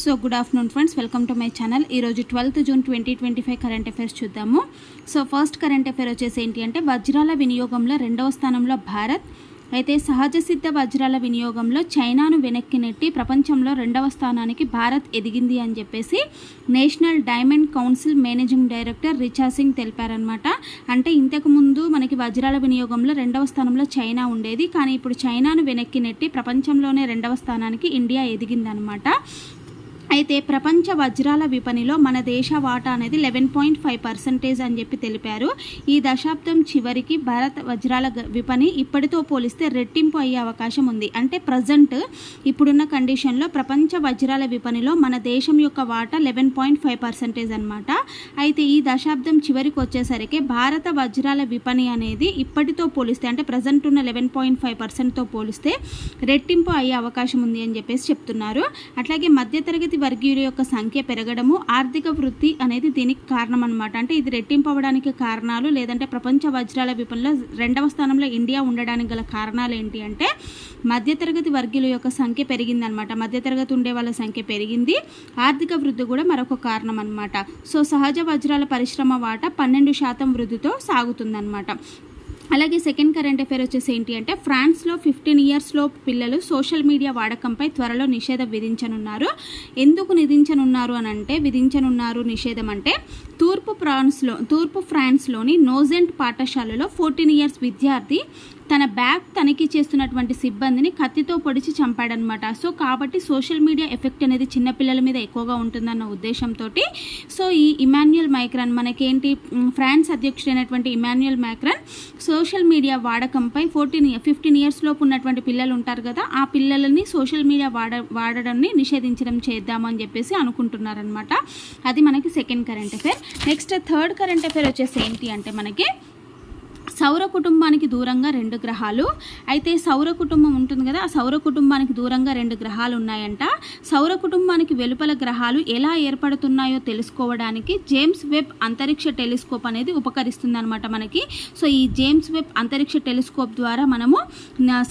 So good afternoon friends welcome to my channel ఈరోజు twelfth June twenty twenty five current affairs చూద్దాము. So first current affair వచ్చేసి ఏంటి అంటే వజ్రాల వినియోగంలో రెండవ స్థానంలో భారత్ అయితే సహజ సిద్ధ వజ్రాల వినియోగంలో చైనాను వెనక్కి నెట్టి ప్రపంచంలో రెండవ స్థానానికి భారత్ ఎదిగింది అని చెప్పేసి national diamond council managing director Richa Singh తెలిపారనమాట అంటే ఇంతకు ముందు మనకి వజ్రాల వినియోగంలో రెండవ స్థానంలో చైనా ఉండేది కానీ ఇప్పుడు చైనాను వెనక్కి నెట్టి ప్రపంచంలోనే రెండవ స్థానానికి ఇండియా ఎదిగిందనమాట అయితే ప్రపంచ వజ్రాల విపణిలో మన దేశ వాటా అనేది లెవెన్ పాయింట్ ఫైవ్ పర్సెంటేజ్ అని చెప్పి తెలిపారు. ఈ దశాబ్దం చివరికి భారత వజ్రాల విపణి ఇప్పటితో పోలిస్తే రెట్టింపు అయ్యే అవకాశం ఉంది. అంటే ప్రజెంట్ ఇప్పుడున్న కండిషన్లో ప్రపంచ వజ్రాల విపణిలో మన దేశం యొక్క వాటా లెవెన్ పాయింట్ ఫైవ్ పర్సెంటేజ్ అనమాట అయితే ఈ దశాబ్దం చివరికి వచ్చేసరికి భారత వజ్రాల విపణి అనేది ఇప్పటితో పోలిస్తే అంటే ప్రజెంట్ ఉన్న లెవెన్ పాయింట్ ఫైవ్ పర్సెంట్తో పోలిస్తే రెట్టింపు అయ్యే అవకాశం ఉంది అని చెప్పేసి చెప్తున్నారు. అట్లాగే మధ్యతరగతి వర్గీయుల యొక్క సంఖ్య పెరగడము ఆర్థిక వృద్ధి అనేది దీనికి కారణం అనమాట అంటే ఇది రెట్టింపవడానికి కారణాలు లేదంటే ప్రపంచ వజ్రాల విపణిలో రెండవ స్థానంలో ఇండియా ఉండడానికి గల కారణాలు ఏంటి అంటే మధ్యతరగతి వర్గీయుల యొక్క సంఖ్య పెరిగిందనమాట మధ్యతరగతి ఉండే వాళ్ళ సంఖ్య పెరిగింది. ఆర్థిక వృద్ధి కూడా మరొక కారణం అనమాట సో సహజ వజ్రాల పరిశ్రమ వాటా పన్నెండు శాతం వృద్ధితో సాగుతుందన్నమాట. అలాగే సెకండ్ కరెంట్ అఫేర్ వచ్చేసి ఏంటి అంటే ఫ్రాన్స్లో ఫిఫ్టీన్ ఇయర్స్లో పిల్లలు సోషల్ మీడియా వాడకంపై త్వరలో నిషేధం విధించనున్నారు. ఎందుకు విధించనున్నారు అని అంటే విధించనున్నారు నిషేధం అంటే తూర్పు ఫ్రాన్స్లో తూర్పు ఫ్రాన్స్లోని నోజెంట్ పాఠశాలలో ఫోర్టీన్ ఇయర్స్ విద్యార్థి తన బ్యాగ్ తనిఖీ చేస్తున్నటువంటి సిబ్బందిని కత్తితో పొడిచి చంపాడనమాట సో కాబట్టి సోషల్ మీడియా ఎఫెక్ట్ అనేది చిన్నపిల్లల మీద ఎక్కువగా ఉంటుందన్న ఉద్దేశంతో సో ఈ ఇమాన్యుయల్ మైక్రాన్ మనకేంటి ఫ్రాన్స్ అధ్యక్షుడైనటువంటి ఇమాన్యుయల్ మైక్రాన్ సోషల్ మీడియా వాడకంపై ఫోర్టీన్ ఫిఫ్టీన్ ఇయర్స్ లోపు ఉన్నటువంటి పిల్లలు ఉంటారు కదా ఆ పిల్లలని సోషల్ మీడియా వాడ వాడడాన్ని నిషేధించడం చేద్దామని చెప్పేసి అనుకుంటున్నారనమాట అది మనకి second current affair. Next third current affair వచ్చేసి ఏంటి అంటే మనకి సౌర కుటుంబానికి దూరంగా రెండు గ్రహాలు. అయితే సౌర కుటుంబం ఉంటుంది కదా ఆ సౌర కుటుంబానికి దూరంగా రెండు గ్రహాలు ఉన్నాయంట. సౌర కుటుంబానికి వెలుపల గ్రహాలు ఎలా ఏర్పడుతున్నాయో తెలుసుకోవడానికి జేమ్స్ వెబ్ అంతరిక్ష టెలిస్కోప్ అనేది ఉపకరిస్తుంది అనమాట మనకి. సో ఈ జేమ్స్ వెబ్ అంతరిక్ష టెలిస్కోప్ ద్వారా మనము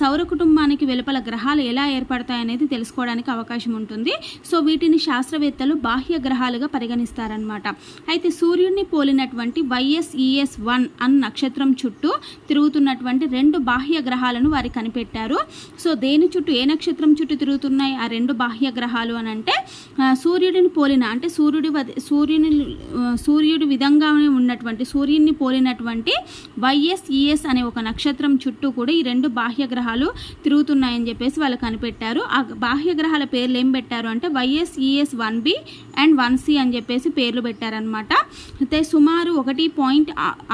సౌర కుటుంబానికి వెలుపల గ్రహాలు ఎలా ఏర్పడతాయనేది తెలుసుకోవడానికి అవకాశం ఉంటుంది. సో వీటిని శాస్త్రవేత్తలు బాహ్య గ్రహాలుగా పరిగణిస్తారనమాట అయితే సూర్యుడిని పోలినటువంటి వైఎస్ఈఎస్ వన్ అన్న నక్షత్రం చుట్టూ తిరుగుతున్నటువంటి రెండు బాహ్య గ్రహాలను వారు కనిపెట్టారు. సో దేని చుట్టూ ఏ నక్షత్రం చుట్టూ తిరుగుతున్నాయి ఆ రెండు బాహ్య గ్రహాలు అని అంటే సూర్యుడిని పోలిన అంటే సూర్యుడి సూర్యుని సూర్యుడి విధంగానే ఉన్నటువంటి సూర్యుడిని పోలినటువంటి వైఎస్ఈఎస్ అనే ఒక నక్షత్రం చుట్టూ కూడా ఈ రెండు బాహ్య గ్రహాలు తిరుగుతున్నాయని చెప్పేసి వాళ్ళు కనిపెట్టారు. ఆ బాహ్య గ్రహాల పేర్లు ఏం పెట్టారు అంటే YSES one B and one C అని చెప్పేసి పేర్లు పెట్టారనమాట అయితే సుమారు ఒకటి పాయింట్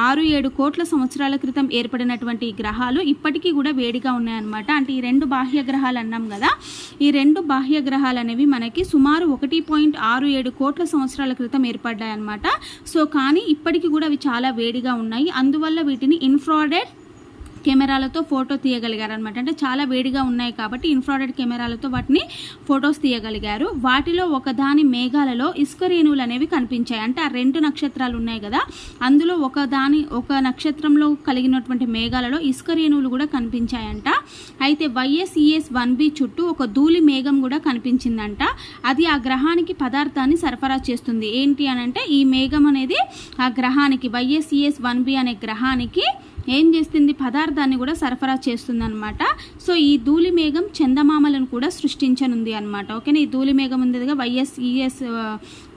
ఆరు ఏడు కోట్ల సంవత్సరాల క్రితం ఏర్పడినటువంటి ఈ గ్రహాలు ఇప్పటికీ కూడా వేడిగా ఉన్నాయన్నమాట. అంటే ఈ రెండు బాహ్య గ్రహాలు అన్నాం కదా ఈ రెండు బాహ్య గ్రహాలు అనేవి మనకి సుమారు ఒకటి పాయింట్ ఆరు ఏడు కోట్ల సంవత్సరాల క్రితం ఏర్పడ్డాయి అన్నమాట సో కానీ ఇప్పటికీ కూడా అవి చాలా వేడిగా ఉన్నాయి. అందువల్ల వీటిని ఇన్ఫ్రాడెడ్ కెమెరాలతో ఫోటో తీయగలిగారు అనమాట అంటే చాలా వేడిగా ఉన్నాయి కాబట్టి ఇన్ఫ్రారెడ్ కెమెరాలతో వాటిని ఫొటోస్ తీయగలిగారు. వాటిలో ఒకదాని మేఘాలలో ఇసుక రేణువులు అనేవి కనిపించాయి. అంటే ఆ రెండు నక్షత్రాలు ఉన్నాయి కదా అందులో ఒకదాని ఒక నక్షత్రంలో కలిగినటువంటి మేఘాలలో ఇసుక రేణువులు కూడా కనిపించాయంట. అయితే వైఎస్ఈఎస్ వన్ బి చుట్టూ ఒక ధూళి మేఘం కూడా కనిపించిందంట. అది ఆ గ్రహానికి పదార్థాన్ని సరఫరా చేస్తుంది. ఏంటి అని అంటే ఈ మేఘం అనేది ఆ గ్రహానికి వైఎస్ఈఎస్ వన్ బి అనే గ్రహానికి ఏం చేస్తుంది? పదార్థాన్ని కూడా సరఫరా చేస్తుంది అనమాట సో ఈ ధూళి మేఘం చందమామలను కూడా సృష్టించనుంది అనమాట ఓకేనా? ఈ ధూళి మేఘం ఉందిగా వైఎస్ఈఎస్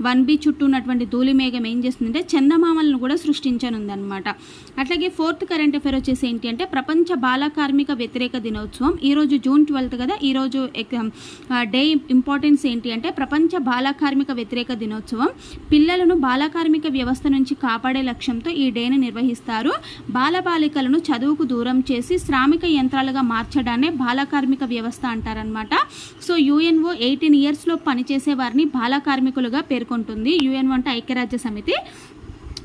వన్ బి చుట్టూ ఉన్నటువంటి ధూళి మేఘం ఏం చేస్తుందంటే చందమామలను కూడా సృష్టించనుంది అనమాట అట్లాగే ఫోర్త్ కరెంట్ అఫేర్ వచ్చేసి ఏంటి అంటే ప్రపంచ బాల కార్మిక వ్యతిరేక దినోత్సవం. ఈరోజు జూన్ ట్వెల్త్ కదా ఈరోజు డే ఇంపార్టెన్స్ ఏంటి అంటే ప్రపంచ బాల కార్మిక వ్యతిరేక దినోత్సవం. పిల్లలను బాల కార్మిక వ్యవస్థ నుంచి కాపాడే లక్ష్యంతో ఈ డేని నిర్వహిస్తారు. బాలబాలికలను చదువుకు దూరం చేసి శ్రామిక యంత్రాలుగా మార్చడాన్ని బాల కార్మిక వ్యవస్థ అంటారనమాట సో యుఎన్ఓ ఎయిటీన్ ఇయర్స్లో పనిచేసే వారిని బాల కార్మికులుగా పేర్కొంటుంది. యుఎన్ఓ అంటే ఐక్యరాజ్య సమితి.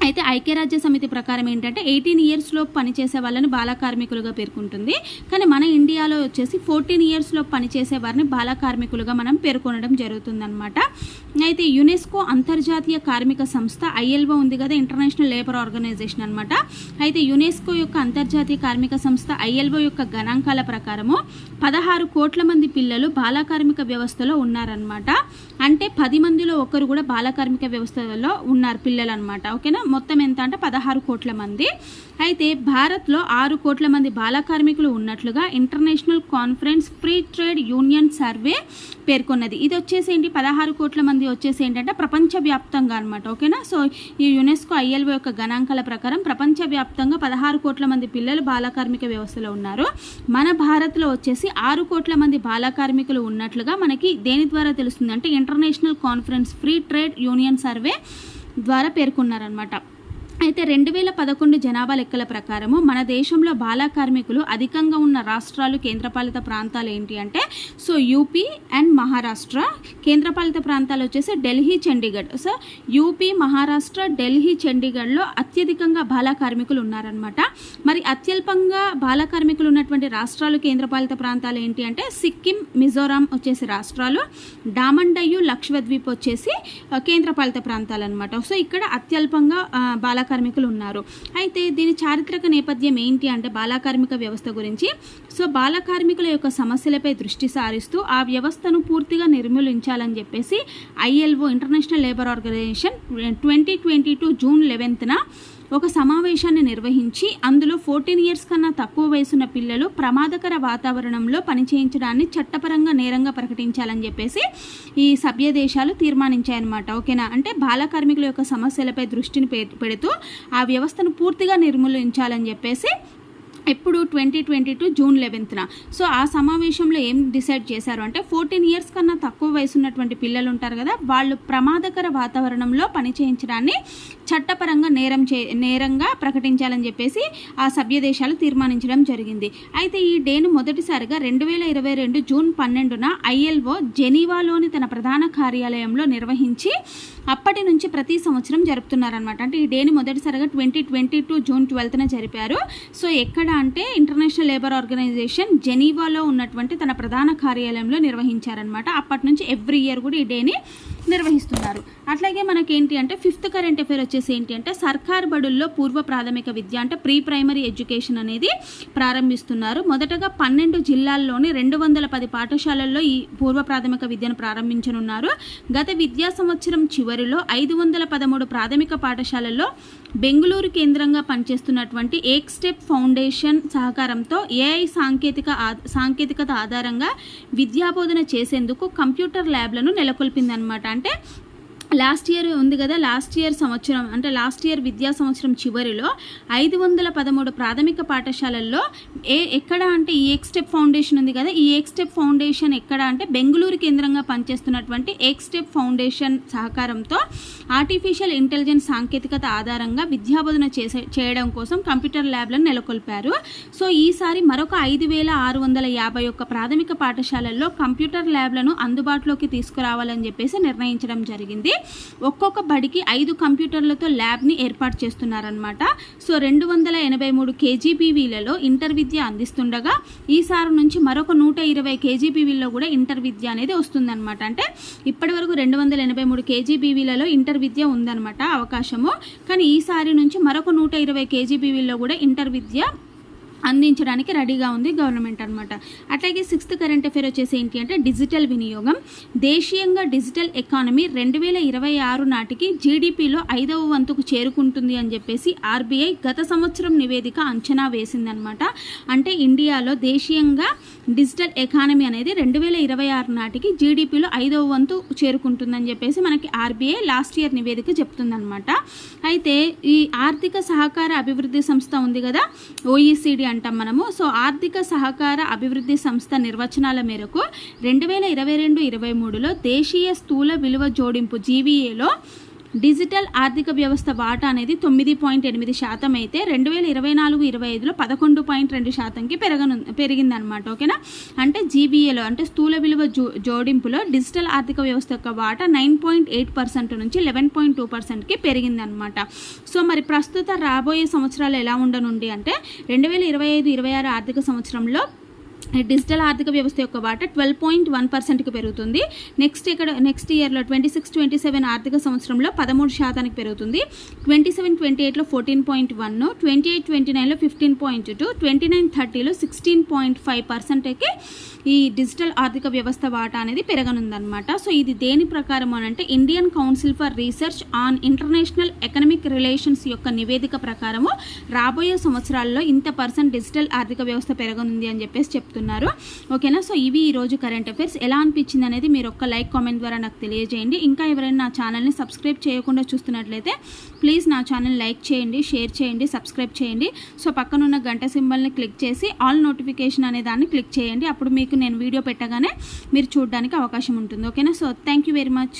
అయితే ఐక్యరాజ్య సమితి ప్రకారం ఏంటంటే ఎయిటీన్ ఇయర్స్లో పనిచేసే వాళ్ళని బాల కార్మికులుగా పేర్కొంటుంది. కానీ మన ఇండియాలో వచ్చేసి ఫోర్టీన్ ఇయర్స్లో పనిచేసే వారిని బాల కార్మికులుగా మనం పేర్కొనడం జరుగుతుందన్నమాట. అయితే యునెస్కో అంతర్జాతీయ కార్మిక సంస్థ ఐఎల్ఓ ఉంది కదా ఇంటర్నేషనల్ లేబర్ ఆర్గనైజేషన్ అనమాట అయితే యునెస్కో యొక్క అంతర్జాతీయ కార్మిక సంస్థ ఐఎల్ఓ యొక్క గణాంకాల ప్రకారము పదహారు కోట్ల మంది పిల్లలు బాల కార్మిక వ్యవస్థలో ఉన్నారనమాట అంటే పది మందిలో ఒకరు కూడా బాలకార్మిక వ్యవస్థలో ఉన్నారు పిల్లలు అనమాట ఓకేనా? మొత్తం ఎంత అంటే పదహారు కోట్ల మంది. అయితే భారత్లో ఆరు కోట్ల మంది బాలకార్మికులు ఉన్నట్లుగా international conference free trade union survey పేర్కొన్నది. ఇది వచ్చేసి ఏంటి పదహారు కోట్ల మంది వచ్చేసి ఏంటంటే ప్రపంచవ్యాప్తంగా అనమాట ఓకేనా? సో ఈ యునెస్కో ఐఎల్ఓ యొక్క గణాంకాల ప్రకారం ప్రపంచవ్యాప్తంగా పదహారు కోట్ల మంది పిల్లలు బాలకార్మిక వ్యవస్థలో ఉన్నారు. మన భారత్లో వచ్చేసి ఆరు కోట్ల మంది బాలకార్మికులు ఉన్నట్లుగా మనకి దేని ద్వారా తెలుస్తుంది అంటే inter international conference free trade union survey ద్వారా పేర్కొన్నారనమాట అయితే రెండు వేల పదకొండు జనాభా లెక్కల ప్రకారము మన దేశంలో బాల కార్మికులు అధికంగా ఉన్న రాష్ట్రాలు కేంద్రపాలిత ప్రాంతాలు ఏంటి అంటే సో యూపీ అండ్ మహారాష్ట్ర. కేంద్రపాలిత ప్రాంతాలు వచ్చేసి ఢిల్లీ చండీగఢ్. సో యూపీ మహారాష్ట్ర ఢిల్లీ చండీగఢ్లో అత్యధికంగా బాల కార్మికులు ఉన్నారనమాట మరి అత్యల్పంగా బాల కార్మికులు ఉన్నటువంటి రాష్ట్రాలు కేంద్రపాలిత ప్రాంతాలు ఏంటి అంటే సిక్కిం మిజోరాం వచ్చేసి రాష్ట్రాలు. డామండయ్యు లక్షద్వీప్ వచ్చేసి కేంద్రపాలిత ప్రాంతాలు అనమాట సో ఇక్కడ అత్యల్పంగా ఆ, బాల కార్మికులు ఉన్నారు. అయితే దీని చారిత్రక నేపథ్యం ఏంటి అంటే బాల కార్మిక వ్యవస్థ గురించి. సో బాల కార్మికుల యొక్క సమస్యలపై దృష్టి సారిస్తూ ఆ వ్యవస్థను పూర్తిగా నిర్మూలించాలని చెప్పేసి ILO international labour organization twenty twenty two June లెవెన్త్న ఒక సమావేశాన్ని నిర్వహించి అందులో ఫోర్టీన్ ఇయర్స్ కన్నా తక్కువ వయసున్న పిల్లలు ప్రమాదకర వాతావరణంలో పనిచేయించడాన్ని చట్టపరంగా నేరంగా ప్రకటించాలని చెప్పేసి ఈ సభ్య దేశాలు తీర్మానించాయన్నమాట. ఓకేనా? అంటే బాల కార్మికుల యొక్క సమస్యలపై దృష్టిని పె- పెడుతూ ఆ వ్యవస్థను పూర్తిగా నిర్మూలించాలని చెప్పేసి ఎప్పుడు ట్వంటీ ట్వంటీ టూ జూన్ లెవెన్త్న. సో ఆ సమావేశంలో ఏం డిసైడ్ చేశారు అంటే ఫోర్టీన్ ఇయర్స్ కన్నా తక్కువ వయసు ఉన్నటువంటి పిల్లలు ఉంటారు కదా వాళ్ళు ప్రమాదకర వాతావరణంలో పని చేయించడాన్ని చట్టపరంగా నేరం చే నేరంగా ప్రకటించాలని చెప్పేసి ఆ సభ్య దేశాలు తీర్మానించడం జరిగింది. అయితే ఈ డేను మొదటిసారిగా రెండు వేల ఇరవై రెండు జూన్ పన్నెండున ఐఎల్ఓ జెనీవాలోని తన ప్రధాన కార్యాలయంలో నిర్వహించి అప్పటి నుంచి ప్రతి సంవత్సరం జరుపుతున్నారనమాట అంటే ఈ డేని మొదటిసారిగా ట్వంటీ ట్వంటీ టూ జూన్ ట్వెల్త్న జరిపారు. సో ఎక్కడ అంటే ఇంటర్నేషనల్ లేబర్ ఆర్గనైజేషన్ జెనీవాలో ఉన్నటువంటి తన ప్రధాన కార్యాలయంలో నిర్వహించారనమాట అప్పటి నుంచి ఎవ్రీ ఇయర్ కూడా ఈ డేని నిర్వహిస్తున్నారు. అట్లాగే మనకేంటి అంటే ఫిఫ్త్ కరెంట్ అఫేర్ వచ్చేసి ఏంటి అంటే సర్కార్ బడుల్లో పూర్వ ప్రాథమిక విద్య అంటే ప్రీ ప్రైమరీ ఎడ్యుకేషన్ అనేది ప్రారంభిస్తున్నారు. మొదటగా పన్నెండు జిల్లాల్లోని రెండు వందల పది పాఠశాలల్లో ఈ పూర్వ ప్రాథమిక విద్యను ప్రారంభించనున్నారు. గత విద్యా సంవత్సరం చివరిలో ఐదు వందల పదమూడు ప్రాథమిక పాఠశాలల్లో బెంగళూరు కేంద్రంగా పనిచేస్తున్నటువంటి ఏక్ స్టెప్ ఫౌండేషన్ సహకారంతో ఏఐ సాంకేతిక సాంకేతికత ఆధారంగా విద్యాబోధన చేసేందుకు కంప్యూటర్ ల్యాబ్లను నెలకొల్పిందనమాట అంటే లాస్ట్ ఇయర్ ఉంది కదా లాస్ట్ ఇయర్ సంవత్సరం అంటే లాస్ట్ ఇయర్ విద్యా సంవత్సరం చివరిలో ఐదు వందల పదమూడు ప్రాథమిక పాఠశాలల్లో ఏ ఎక్కడ అంటే ఈ ఎక్స్టెప్ ఫౌండేషన్ ఉంది కదా ఈ ఎక్స్టెప్ ఫౌండేషన్ ఎక్కడ అంటే బెంగళూరు కేంద్రంగా పనిచేస్తున్నటువంటి ఎక్స్టెప్ ఫౌండేషన్ సహకారంతో ఆర్టిఫిషియల్ ఇంటెలిజెన్స్ సాంకేతికత ఆధారంగా విద్యాబోధన చేసే చేయడం కోసం కంప్యూటర్ ల్యాబ్లను నెలకొల్పారు. సో ఈసారి మరొక ఐదు వేల ఆరు వందల యాభై ఒక్క ప్రాథమిక పాఠశాలల్లో కంప్యూటర్ ల్యాబ్లను అందుబాటులోకి తీసుకురావాలని చెప్పేసి నిర్ణయించడం జరిగింది. ఒక్కొక్క బడికి ఐదు కంప్యూటర్లతో ల్యాబ్ని ఏర్పాటు చేస్తున్నారనమాట సో రెండు వందల ఎనభై మూడు కేజీబీవీలలో ఇంటర్ విద్య అందిస్తుండగా ఈసారి నుంచి మరొక నూట ఇరవై కేజీబీవీలో కూడా ఇంటర్ విద్య అనేది వస్తుందన్నమాట. అంటే ఇప్పటి వరకు రెండు వందల ఎనభై మూడు కేజీబీవీలలో ఇంటర్ విద్య ఉందన్నమాట అవకాశము. కానీ ఈసారి నుంచి మరొక నూట ఇరవై కేజీబీవీలో కూడా ఇంటర్ విద్య అందించడానికి రెడీగా ఉంది గవర్నమెంట్ అనమాట అట్లాగే సిక్స్త్ కరెంట్ అఫేర్ వచ్చేసి ఏంటి అంటే డిజిటల్ వినియోగం. దేశీయంగా డిజిటల్ ఎకానమీ రెండు వేల ఇరవై ఆరు నాటికి జీడిపిలో ఐదవ వంతుకు చేరుకుంటుంది అని చెప్పేసి ఆర్బీఐ గత సంవత్సరం నివేదిక అంచనా వేసిందనమాట అంటే ఇండియాలో దేశీయంగా డిజిటల్ ఎకానమీ అనేది రెండు వేల ఇరవై ఆరు నాటికి జీడిపిలో ఐదవ వంతు చేరుకుంటుందని చెప్పేసి మనకి ఆర్బీఐ లాస్ట్ ఇయర్ నివేదిక చెప్తుందనమాట అయితే ఈ ఆర్థిక సహకార అభివృద్ధి సంస్థ ఉంది కదా ఓఈసీడీ అంటాం మనము. సో ఆర్థిక సహకార అభివృద్ధి సంస్థ నిర్వచనాల మేరకు రెండు వేల ఇరవై రెండు ఇరవై మూడులో దేశీయ స్థూల విలువ జోడింపు జీవీఏలో డిజిటల్ ఆర్థిక వ్యవస్థ వాటా అనేది తొమ్మిది పాయింట్ ఎనిమిది శాతం అయితే రెండు వేల ఇరవై నాలుగు ఇరవై ఐదులో పదకొండు పాయింట్ రెండు శాతంకి పెరగను పెరిగిందనమాట ఓకేనా? అంటే జీబీఏలో అంటే స్థూల విలువ జో జోడింపులో డిజిటల్ ఆర్థిక వ్యవస్థ యొక్క వాటా నైన్ పాయింట్ ఎయిట్ పర్సెంట్ నుంచి లెవెన్ పాయింట్ టూ పర్సెంట్కి పెరిగిందనమాట సో మరి ప్రస్తుత రాబోయే సంవత్సరాలు ఎలా ఉండనుండి అంటే రెండు వేల ఇరవై ఐదు ఇరవై ఆరు ఆర్థిక సంవత్సరంలో డిజిటల్ ఆర్థిక వ్యవస్థ యొక్క వాటా ట్వెల్వ్ పాయింట్ వన్ పర్సెంట్కి పెరుగుతుంది. నెక్స్ట్ ఇక్కడ నెక్స్ట్ ఇయర్లో ట్వంటీ సిక్స్ ట్వంటీ సెవెన్ ఆర్థిక సంవత్సరంలో పదమూడు శాతానికి పెరుగుతుంది. ట్వంటీ సెవెన్ ట్వంటీ ఎయిట్లో fourteen point one twenty eight twenty నైన్లో fifteen point two twenty nine థర్టీలో sixteen point five పర్సెంట్కి ఈ డిజిటల్ ఆర్థిక వ్యవస్థ వాటా అనేది పెరగనుందనమాట సో ఇది దేని ప్రకారం అని అంటే Indian council for research on international economic relations యొక్క నివేదిక ప్రకారము రాబోయే సంవత్సరాల్లో ఇంత పర్సెంట్ డిజిటల్ ఆర్థిక వ్యవస్థ పెరగనుంది అని చెప్పేసి చెప్తున్నారు. ఓకేనా? సో ఇవి ఈరోజు కరెంట్ అఫైర్స్. ఎలా అనిపించింది అనేది మీరు ఒక్క లైక్ కామెంట్ ద్వారా నాకు తెలియజేయండి. ఇంకా ఎవరైనా నా ఛానల్ని సబ్స్క్రైబ్ చేయకుండా చూస్తున్నట్లయితే ప్లీజ్ నా ఛానల్ లైక్ చేయండి షేర్ చేయండి సబ్స్క్రైబ్ చేయండి. సో పక్కనున్న గంట సింబల్ని క్లిక్ చేసి ఆల్ నోటిఫికేషన్ అనే దాన్ని క్లిక్ చేయండి. అప్పుడు మీకు నేను వీడియో పెట్టగానే మీరు చూడడానికి అవకాశం ఉంటుంది. ఓకేనా? So thank you very much